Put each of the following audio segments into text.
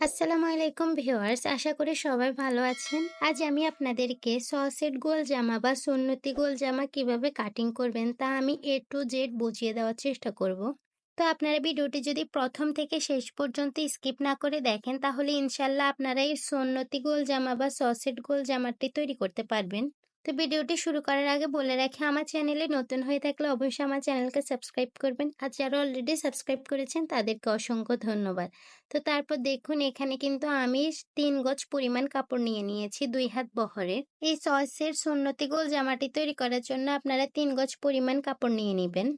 আসসালামু আলাইকুম ভিউয়ার্স, আশা করি সবাই ভালো আছেন। আজ আমি আপনাদেরকে সসেট গোল জামা বা সুন্নতি গোল জামা কীভাবে কাটিং করবেন তা আমি এ টু জেড বুঝিয়ে দেওয়ার চেষ্টা করব। তো আপনারা ভিডিওটি যদি প্রথম থেকে শেষ পর্যন্ত স্কিপ না করে দেখেন, তাহলে ইনশাল্লাহ আপনারা এই সুন্নতি গোল জামা বা সসেট গোল জামাটি তৈরি করতে পারবেন। তো ভিডিওটি শুরু করার আগে বলে রাখি, আমার চ্যানেলে নতুন হয়ে থাকলে অবশ্যই আমার চ্যানেলকে সাবস্ক্রাইব করবেন। আর যারা অলরেডি সাবস্ক্রাইব করেছেন, তাদেরকে অসংখ্য ধন্যবাদ। তো তারপর দেখুন, এখানে কিন্তু আমি তিন গজ পরিমাণ কাপড় নিয়ে নিয়েছি দুই হাত বহরের এই সসের সুন্নতি গোল জামাটি তৈরি করার জন্য আপনারা তিন গজ পরিমাণ কাপড় নিয়ে নেবেন।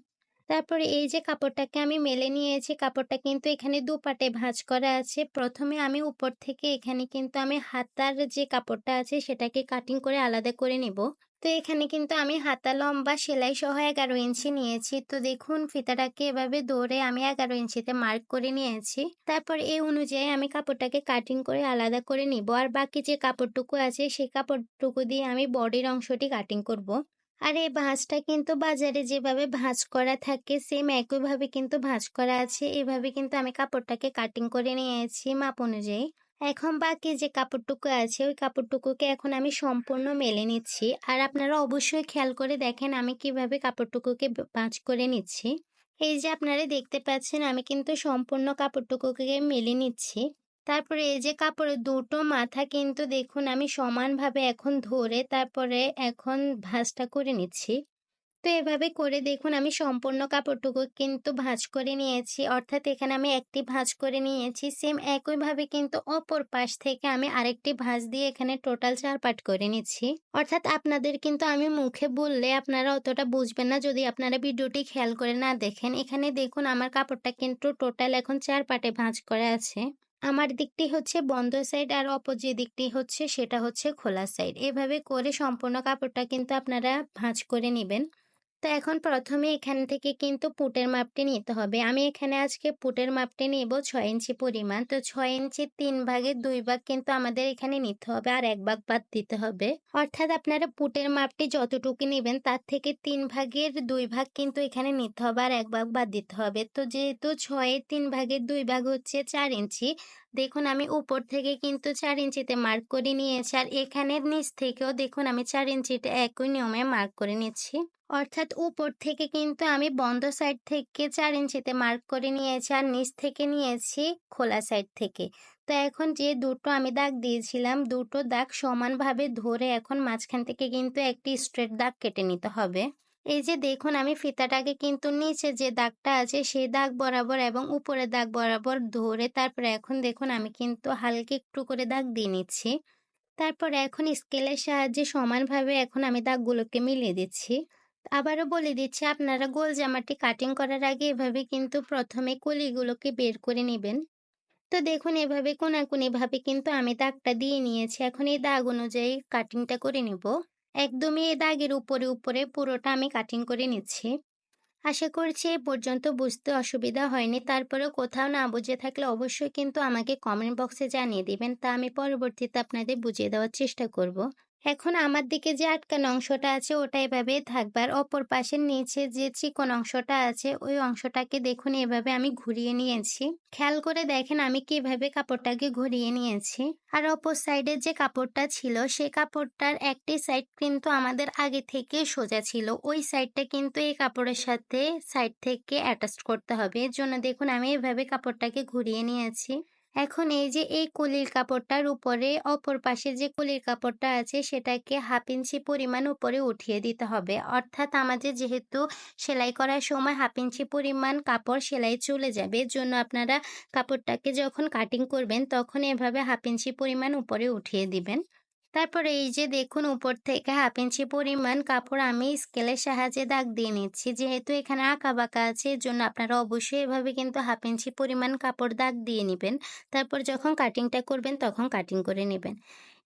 তারপরে এই যে কাপড়টাকে আমি মেলে নিয়েছি, কাপড়টা কিন্তু এখানে দু পাটে ভাঁজ করা আছে। প্রথমে আমি উপর থেকে এখানে কিন্তু আমি হাতার যে কাপড়টা আছে সেটাকে কাটিং করে আলাদা করে নেব। তো এখানে কিন্তু আমি হাতা, লম্বা, সেলাই সহ এগারো ইঞ্চি নিয়েছি। তো দেখুন ফিতাটাকে এভাবে দৌড়ে আমি এগারো ইঞ্চিতে মার্ক করে নিয়েছি। তারপর এই অনুযায়ী আমি কাপড়টাকে কাটিং করে আলাদা করে নিব। আর বাকি যে কাপড়টুকু আছে, সেই কাপড়টুকু দিয়ে আমি বডির অংশটি কাটিং করব। আর এই ভাঁজটা কিন্তু বাজারে যেভাবে ভাঁজ করা থাকে সেম একইভাবে কিন্তু ভাঁজ করা আছে। এভাবে কিন্তু আমি কাপড়টাকে কাটিং করে নিয়েছি মাপ অনুযায়ী। এখন বাকি যে কাপড়টুকু আছে, ওই কাপড়টুকুকে এখন আমি সম্পূর্ণ মেলে নিচ্ছি। আর আপনারা অবশ্যই খেয়াল করে দেখেন আমি কীভাবে কাপড়টুকুকে ভাঁজ করে নিচ্ছি। এই যে আপনারা দেখতে পাচ্ছেন, আমি কিন্তু সম্পূর্ণ কাপড়টুকুকে মেলে নিচ্ছি। তারপরে এই যে কাপড়ের দুটো মাথা কিন্তু দেখুন আমি সমানভাবে এখন ধরে তারপরে এখন ভাঁজটা করে নিচ্ছি। তো এভাবে করে দেখুন আমি সম্পূর্ণ কাপড়টুকু কিন্তু ভাঁজ করে নিয়েছি। অর্থাৎ এখানে আমি একটি ভাঁজ করে নিয়েছি। সেম একইভাবে কিন্তু অপর পাশ থেকে আমি আরেকটি ভাঁজ দিয়ে এখানে টোটাল চার পাট করে নিচ্ছি। অর্থাৎ আপনাদের কিন্তু আমি মুখে বললে আপনারা অতটা বুঝবেন না যদি আপনারা ভিডিওটি খেয়াল করে না দেখেন। এখানে দেখুন আমার কাপড়টা কিন্তু টোটাল এখন চার পাটে ভাঁজ করা আছে। আমার দিকটি হচ্ছে বন্ধ সাইড আর অপর যে দিকটি হচ্ছে, সেটা হচ্ছে খোলা সাইড এভাবে করে সম্পূর্ণ কাপড়টা কিন্তু আপনারা ভাঁজ করে নেবেন। তো এখন প্রথমে এখান থেকে কিন্তু পুটের মাপটি নিতে হবে। আমি এখানে আজকে পুটের মাপটি নেব ছয় ইঞ্চি পরিমাণ। তো ছয় ইঞ্চি তিন ভাগের দুই ভাগ কিন্তু আমাদের এখানে নিতে হবে আর এক ভাগ বাদ দিতে হবে। অর্থাৎ আপনারা পুটের মাপটি যতটুকু নেবেন তার থেকে তিন ভাগের দুই ভাগ কিন্তু এখানে নিতে হবে আর এক ভাগ বাদ দিতে হবে। তো যেহেতু ছয়ের তিন ভাগের দুই ভাগ হচ্ছে চার ইঞ্চি দেখুন আমি উপর থেকে কিন্তু চার ইঞ্চিতে মার্ক করে নিয়েছি, আর এখানের নিচ থেকেও দেখুন আমি চার ইঞ্চিতে একই নিয়মে মার্ক করে নিচ্ছি। অর্থাৎ উপর থেকে কিন্তু আমি বন্ধ সাইড থেকে চার ইঞ্চিতে মার্ক করে নিয়েছি, আর নিচ থেকে নিয়েছি খোলা সাইড থেকে। তো এখন যে দুটো আমি দাগ দিয়েছিলাম, দুটো দাগ সমানভাবে ধরে এখন মাঝখান থেকে কিন্তু একটি স্ট্রেট দাগ কেটে নিতে হবে। এই যে দেখুন, আমি ফিতাটাকে কিন্তু নিচে যে দাগটা আছে, সেই দাগ বরাবর এবং উপরে দাগ বরাবর ধরে তারপরে এখন দেখুন, আমি কিন্তু হালকা একটু করে দাগ দিয়ে নিচ্ছি। তারপর এখন স্কেলের সাহায্যে সমানভাবে এখন আমি দাগগুলোকে মিলিয়ে দিচ্ছি। আবারও বলে দিচ্ছি, আপনারা গোল জামাটি কাটিং করার আগে এভাবে কিন্তু প্রথমে কলিগুলোকে বের করে নেবেন। তো দেখুন, এভাবে কোনাকুনিভাবে কিন্তু আমি দাগটা দিয়ে নিয়েছি। এখন এই দাগ অনুযায়ী কাটিংটা করে নিব। একদমই এই দাগের উপরে উপরে পুরোটা আমি কাটিং করে নিচ্ছি। আশা করছি এ পর্যন্ত বুঝতে অসুবিধা হয়নি। তারপরে কোথাও না বুঝে থাকলে অবশ্যই কিন্তু আমাকে কমেন্ট বক্সে জানিয়ে দিবেন। তা আমি পরবর্তীতে আপনাদের বুঝিয়ে দেওয়ার চেষ্টা করব। এখন আমার দিকে যে আটকানো অংশটা আছে, ওটা এভাবে থাকবার। অপর পাশের নিচে যে চিকন অংশটা আছে, ওই অংশটাকে দেখুন, এভাবে আমি ঘুরিয়ে নিয়েছি। খেয়াল করে দেখেন, আমি কীভাবে কাপড়টাকে ঘুরিয়ে নিয়েছি। আর অপর সাইডের যে কাপড়টা ছিল, সে কাপড়টার একটি সাইড কিন্তু আমাদের আগে থেকে সোজা ছিল। ওই সাইডটা কিন্তু এই কাপড়ের সাথে সাইড থেকে অ্যাটাচ করতে হবে। এর জন্য দেখুন, আমি এভাবে কাপড়টাকে ঘুরিয়ে নিয়েছি। এখন এই যে, এই কলির কাপড়টার উপরে, অপর পাশে যে কলির কাপড়টা আছে, সেটাকে হাফ ইঞ্চি পরিমাণ উপরে উঠিয়ে দিতে হবে। অর্থাৎ আমাদের যেহেতু সেলাই করার সময় হাফ ইঞ্চি পরিমাণ কাপড় সেলাই চলে যাবে জন্য আপনারা কাপড়টাকে যখন কাটিং করবেন, তখন এভাবে হাফ ইঞ্চি পরিমাণ উপরে উঠিয়ে দিবেন। তারপরে এই যে দেখুন উপর থেকে হাফ ইঞ্চি পরিমাণ কাপড় আমি স্কেলের সাহায্যে দাগ দিয়ে নিচ্ছি। যেহেতু এখানে আঁকা বাঁকা আছে এর জন্য আপনারা অবশ্যই এভাবে কিন্তু হাফ ইঞ্চি পরিমাণ কাপড় দাগ দিয়ে নেবেন। তারপর যখন কাটিংটা করবেন, তখন কাটিং করে নেবেন।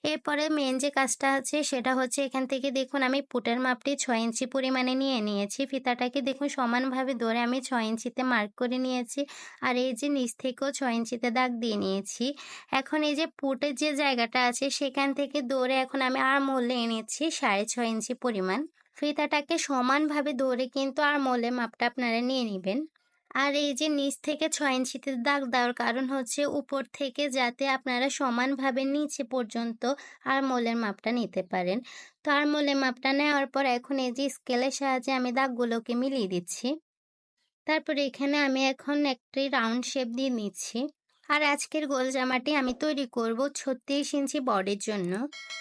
এরপরে মেন যে কাজটা আছে সেটা হচ্ছে এখান থেকে দেখুন আমি পুটের মাপটি ছয় ইঞ্চি পরিমাণে নিয়ে নিয়েছি। ফিতাটাকে দেখুন সমানভাবে ধরে আমি ছয় ইঞ্চিতে মার্ক করে নিয়েছি আর এই যে নিচ থেকেও ছয় ইঞ্চিতে দাগ দিয়ে নিয়েছি। এখন এই যে পুটের যে জায়গাটা আছে সেখান থেকে দৌড়ে এখন আমি আর মোলে এনেছি সাড়ে ছয় ইঞ্চি পরিমাণ। ফিতাটাকে সমানভাবে দৌড়ে কিন্তু আর মোলে মাপটা আপনারা নিয়ে নেবেন। আর এই যে নিচ থেকে ছয় ইঞ্চিতে দাগ দেওয়ার কারণ হচ্ছে উপর থেকে যাতে আপনারা সমানভাবে নিচে পর্যন্ত আর মোলের মাপটা নিতে পারেন। তো আর মোলের মাপটা নেওয়ার পর এখন এই যে স্কেলের সাহায্যে আমি দাগগুলোকে মিলিয়ে দিচ্ছি। তারপরে এখানে আমি এখন একটি রাউন্ড শেপ দিয়ে নিচ্ছি। আর আজকের গোল জামাটি আমি তৈরি করব ছত্রিশ ইঞ্চি বডির জন্য।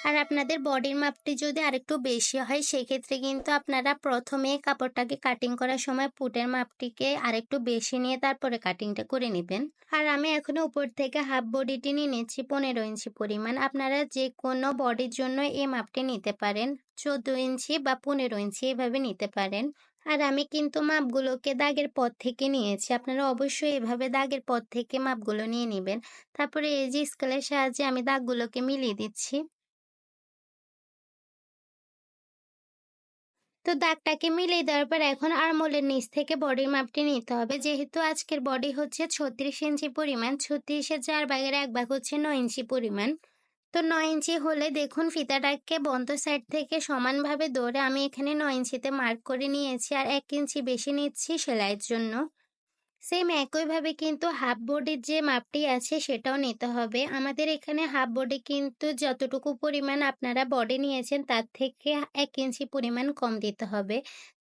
আর আপনাদের বডির মাপটি যদি আরেকটু বেশি হয়, সেক্ষেত্রে কিন্তু আপনারা প্রথমে কাপড়টাকে কাটিং করার সময় পুটের মাপটিকে আরেকটু বেশি নিয়ে তারপরে কাটিংটা করে নেবেন। আর আমি এখনও উপর থেকে হাফ বডিটি নিয়ে নিচ্ছি পনেরো ইঞ্চি পরিমাণ। আপনারা যে কোনো বডির জন্য এই মাপটি নিতে পারেন। চোদ্দ ইঞ্চি বা পনেরো ইঞ্চি এভাবে নিতে পারেন। আর আমি কিন্তু মাপগুলোকে দাগের পর থেকে নিয়েছি। আপনারা অবশ্যই এভাবে দাগের পর থেকে মাপগুলো নিয়ে নেবেন। তারপরে এই যে স্কেলের সাহায্যে আমি দাগগুলোকে মিলিয়ে দিচ্ছি। তো দাগটাকে মিলিয়ে দেওয়ার পর এখন আরমোলের নিচ থেকে বডির মাপটি নিতে হবে। যেহেতু আজকের বডি হচ্ছে ছত্রিশ ইঞ্চি পরিমাণ, ছত্রিশের চার ভাগের এক ভাগ হচ্ছে নয় ইঞ্চি পরিমাণ। তো নয় ইঞ্চি হলে দেখুন ফিতাটাকে বন্ধ সাইড থেকে সমানভাবে দৌড়ে আমি এখানে নয় ইঞ্চিতে মার্ক করে নিয়েছি আর এক ইঞ্চি বেশি নিচ্ছি সেলাইয়ের জন্য। সেম একইভাবে কিন্তু হাফ বোর্ডের যে মাপটি আছে সেটাও নিতে হবে। আমাদের এখানে হাফ বোর্ডে কিন্তু যতটুকু পরিমাণ আপনারা বডি নিয়েছেন তার থেকে এক ইঞ্চি পরিমাণ কম দিতে হবে।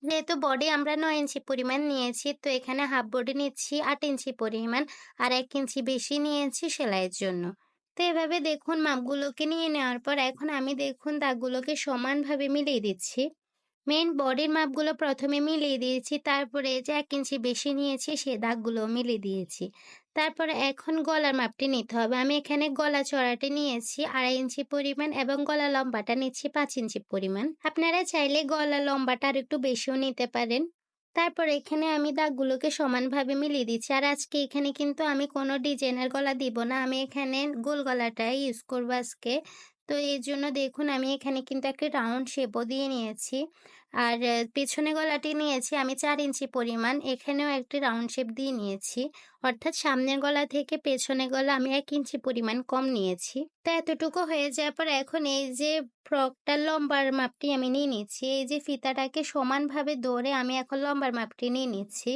যেহেতু বডি আমরা নয় ইঞ্চি পরিমাণ নিয়েছি তো এখানে হাফ বোর্ডে নিচ্ছি আট ইঞ্চি পরিমাণ আর এক ইঞ্চি বেশি নিয়েছি সেলাইয়ের জন্য। তো এভাবে দেখুন মাপগুলোকে নিয়ে নেওয়ার পর এখন আমি দেখুন দাগগুলোকে সমানভাবে মিলিয়ে দিচ্ছি। মেন বডির মাপগুলো প্রথমে মিলিয়ে দিয়েছি, তারপরে যে এক ইঞ্চি বেশি নিয়েছি, সে দাগগুলো মিলিয়ে দিয়েছি। তারপরে এখন গলার মাপটি নিতে হবে। আমি এখানে গলা চড়াটি নিয়েছি, আড়াই ইঞ্চি পরিমাণ এবং গলা লম্বাটা নিচ্ছি পাঁচ ইঞ্চি পরিমাণ। আপনারা চাইলে গলা লম্বাটা আর একটু বেশিও নিতে পারেন। তারপর এখানে আমি দাগগুলোকে সমানভাবে মিলিয়ে দিচ্ছি। আর আজকে এখানে কিন্তু আমি কোনো ডিজাইনের গলা দিব না। আমি এখানে গোল গলাটাই ইউজ করব আজকে। তো এই জন্য দেখুন, আমি এখানে কিন্তু একটা রাউন্ড শেপও দিয়ে নিয়েছি। আর পেছনে গলাটি নিয়েছি। আমি চার ইঞ্চি পরিমাণ। এখানেও একটি রাউন্ড শেপ দিয়ে নিয়েছি। অর্থাৎ সামনের গলা থেকে পেছনে গলা আমি এক ইঞ্চি পরিমাণ কম নিয়েছি। তা এতটুকু হয়ে যাওয়ার পর এখন এই যে ফ্রকটার লম্বার মাপটি আমি নিয়ে নিচ্ছি। এই যে ফিতাটাকে সমানভাবে দৌড়ে আমি এখন লম্বার মাপটি নিয়ে নিচ্ছি।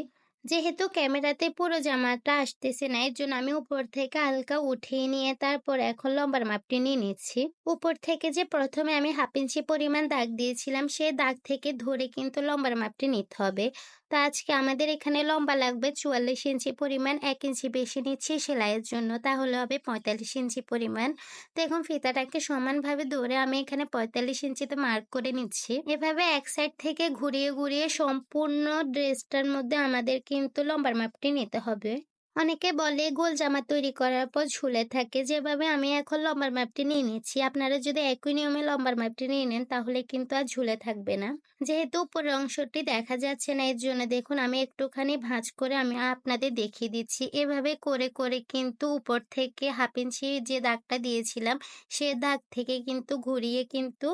যেহেতু ক্যামেরাতে পুরো জামাটা আসতেছে না এর জন্য আমি উপর থেকে হালকা উঠিয়ে নিয়ে তারপর এখন লম্বার মাপটি নিয়ে নিচ্ছি। উপর থেকে যে প্রথমে আমি হাফ ইঞ্চি পরিমাণ দাগ দিয়েছিলাম, সে দাগ থেকে ধরে কিন্তু লম্বার মাপটি নিতে হবে। তো আজকে আমাদের এখানে লম্বা লাগবে চুয়াল্লিশ ইঞ্চি পরিমাণ এক ইঞ্চি বেশি নিচ্ছি সেলাইয়ের জন্য, তাহলে হবে পঁয়তাল্লিশ ইঞ্চি পরিমাণ। তো এখন ফিতাটাকে সমানভাবে ধরে আমি এখানে পঁয়তাল্লিশ ইঞ্চিতে মার্ক করে নিচ্ছি। এভাবে এক সাইড থেকে ঘুরিয়ে ঘুরিয়ে সম্পূর্ণ ড্রেসটার মধ্যে আমাদের কিন্তু লম্বার মাপটি নিতে হবে। অনেকে বলে গোল জামা তৈরি করার পর ঝুলে থাকে। যেভাবে আমি এখন লম্বার মাপটি নিয়ে নিচ্ছি, আপনারা যদি একই নিয়মে লম্বার মাপটি নিয়ে নেন, তাহলে কিন্তু আর ঝুলে থাকবে না। যেহেতু উপরের অংশটি দেখা যাচ্ছে না, এর জন্য দেখুন আমি একটুখানি ভাঁজ করে আমি আপনাদের দেখিয়ে দিচ্ছি। এভাবে করে করে কিন্তু উপর থেকে হাফ ইঞ্চি যে দাগটা দিয়েছিলাম, সে দাগ থেকে কিন্তু ঘুরিয়ে কিন্তু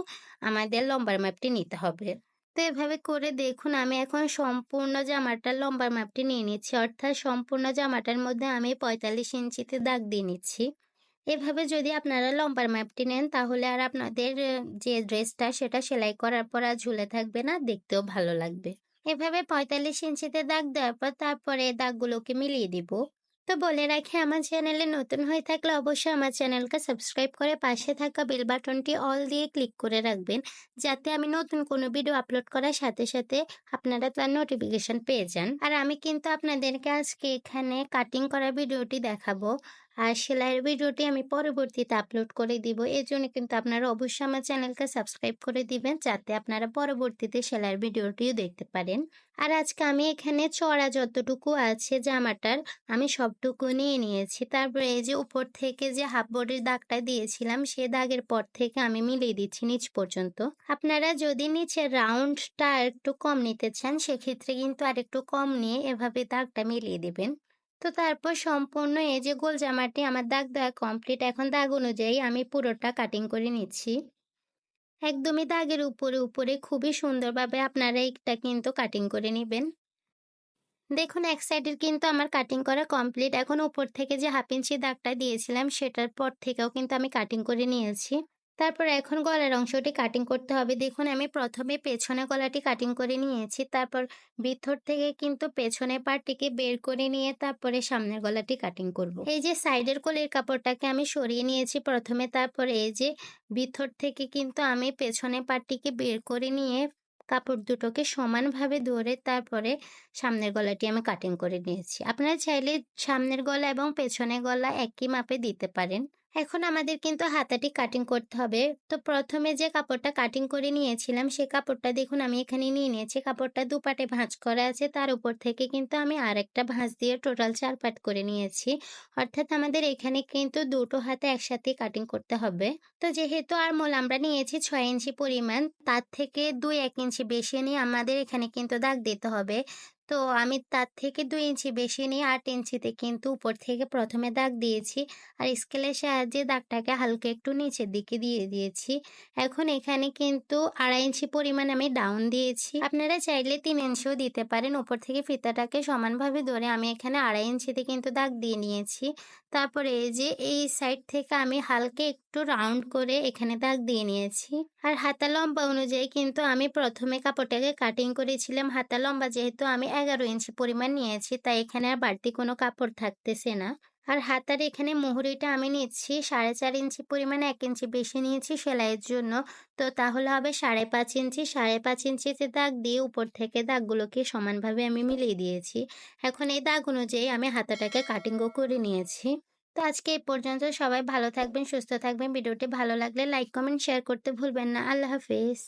আমাদের লম্বার মাপটি নিতে হবে। তো এভাবে করে দেখুন, আমি এখন সম্পূর্ণ জামাটার লম্বার মাপটি নিয়ে নিচ্ছি। অর্থাৎ সম্পূর্ণ জামাটার মধ্যে আমি পঁয়তাল্লিশ ইঞ্চিতে দাগ দিয়ে নিচ্ছি। এভাবে যদি আপনারা লম্বার মাপটি নেন, তাহলে আর আপনাদের যে ড্রেসটা, সেটা সেলাই করার পর আর ঝুলে থাকবে না, দেখতেও ভালো লাগবে। এভাবে পঁয়তাল্লিশ ইঞ্চিতে দাগ দেওয়ার পর তারপরে দাগগুলোকে মিলিয়ে দিব। তো বলে রাখি, আমার চ্যানেলে নতুন হয়ে থাকলে অবশ্যই আমার চ্যানেলকে সাবস্ক্রাইব করে পাশে থাকা বেল বাটনটি অল দিয়ে ক্লিক করে রাখবেন, যাতে আমি নতুন কোনো ভিডিও আপলোড করার সাথে সাথে আপনারা তার নোটিফিকেশন পেয়ে যান। আর আমি কিন্তু আপনাদেরকে আজকে এখানে কাটিং করা ভিডিওটি দেখাবো। আর সেলাইয়ের ভিডিওটি আমি পরবর্তীতে আপলোড করে দিব। এর জন্য কিন্তু আপনারা অবশ্যই আমার চ্যানেলকে সাবস্ক্রাইব করে দিবেন, যাতে আপনারা পরবর্তীতে সেলাইয়ের ভিডিওটিও দেখতে পারেন। আর আজকে আমি এখানে চড়া যতটুকু আছে, জামাটার আমি সবটুকু নিয়ে নিয়েছি। তারপরে এই যে উপর থেকে যে হাফ বডির দাগটা দিয়েছিলাম, সে দাগের পর থেকে আমি মিলিয়ে দিচ্ছি নিচ পর্যন্ত। আপনারা যদি নিচের রাউন্ডটা একটু কম নিতে চান, সেক্ষেত্রে কিন্তু আর একটু কম নিয়ে এভাবে দাগটা মিলিয়ে দেবেন। তো তারপর সম্পূর্ণ এই যে গোল জামাটি আমার দাগ দেওয়া কমপ্লিট এখন দাগ অনুযায়ী আমি পুরোটা কাটিং করে নিচ্ছি। একদমই দাগের উপরে উপরে খুবই সুন্দরভাবে আপনারা এটা কিন্তু কাটিং করে নেবেন। দেখুন, এক সাইডের কিন্তু আমার কাটিং করা কমপ্লিট এখন উপর থেকে যে হাফ ইঞ্চি দাগটা দিয়েছিলাম, সেটার পর থেকেও কিন্তু আমি কাটিং করে নিয়েছি। তারপর এখন গলার অংশটি কাটিং করতে হবে। দেখুন, আমি প্রথমে পেছনে গলাটি কাটিং করে নিয়েছি। তারপর ভিতর থেকে কিন্তু পেছনের পার্টটিকে বের করে নিয়ে তারপরে সামনের গলাটি কাটিং করব। এই যে সাইডের কোলের কাপড়টাকে আমি সরিয়ে নিয়েছি প্রথমে, তারপরে এই যে ভিতর থেকে কিন্তু আমি পেছনের পার্টটিকে বের করে নিয়ে কাপড় দুটোকে সমানভাবে ধরে তারপরে সামনের গলাটি আমি কাটিং করে নিয়েছি। আপনারা চাইলে সামনের গলা এবং পেছনের গলা একই মাপে দিতে পারেন। এখন আমাদের কিন্তু হাতাটি কাটিং করতে হবে। তো প্রথমে যে কাপড়টা কাটিং করে নিয়েছিলাম, সে কাপড়টা দেখুন আমি এখানে নিয়ে নিয়েছি। কাপড়টা দুপাটে ভাঁজ করা আছে, তার উপর থেকে কিন্তু আমি আরেকটা ভাঁজ দিয়ে টোটাল চার পাট করে নিয়েছি। অর্থাৎ আমাদের এখানে কিন্তু দুটো হাতে একসাথে কাটিং করতে হবে। তো যেহেতু আর মোল আমরা নিয়েছি ছয় ইঞ্চি পরিমাণ, তার থেকে দুই এক ইঞ্চি বেশি নিয়ে আমাদের এখানে কিন্তু দাগ দিতে হবে। তো আমি তার থেকে দুই ইঞ্চি বেশি নিয়ে আট ইঞ্চিতে কিন্তু উপর থেকে প্রথমে দাগ দিয়েছি। আর স্কেলের সাহায্যে দাগটাকে হালকা একটু নিচের দিকে দিয়ে দিয়েছি। এখন এখানে কিন্তু ২.৫ ইঞ্চি পরিমাণ আমি ডাউন দিয়েছি। আপনারা চাইলে তিন ইঞ্চিও দিতে পারেন। উপর থেকে ফিতাটাকে সমানভাবে ধরে আমি এখানে ২.৫ ইঞ্চিতে কিন্তু দাগ দিয়ে নিয়েছি। তারপরে এই যে, এই সাইড থেকে আমি হালকা একটু রাউন্ড করে এখানে দাগ দিয়ে নিয়েছি। আর হাতা লম্বা অনুযায়ী কিন্তু আমি প্রথমে কাপড়টাকে কাটিং করেছিলাম। হাতা লম্বা যেহেতু আমি ১১ ইঞ্চি পরিমাণ নিয়েছি, তাই এখানে আর বাড়তি কোনো কাপড় থাকতেছে না। আর হাতার এখানে মুহুরিটা আমি নিচ্ছি ৪.৫ ইঞ্চি পরিমাণে এক ইঞ্চি বেশি নিয়েছি সেলাইয়ের জন্য। তো তাহলে হবে ৫.৫ ইঞ্চি। ৫.৫ ইঞ্চিতে দাগ দিয়ে উপর থেকে দাগগুলোকে সমানভাবে আমি মিলিয়ে দিয়েছি। এখন এই দাগ অনুযায়ী আমি হাতাটাকে কাটিংও করে নিয়েছি। তো আজকে এই পর্যন্ত সবাই ভালো থাকবেন, সুস্থ থাকবেন। ভিডিওটি ভালো লাগলে লাইক, কমেন্ট, শেয়ার করতে ভুলবেন না। আল্লাহ হাফেজ।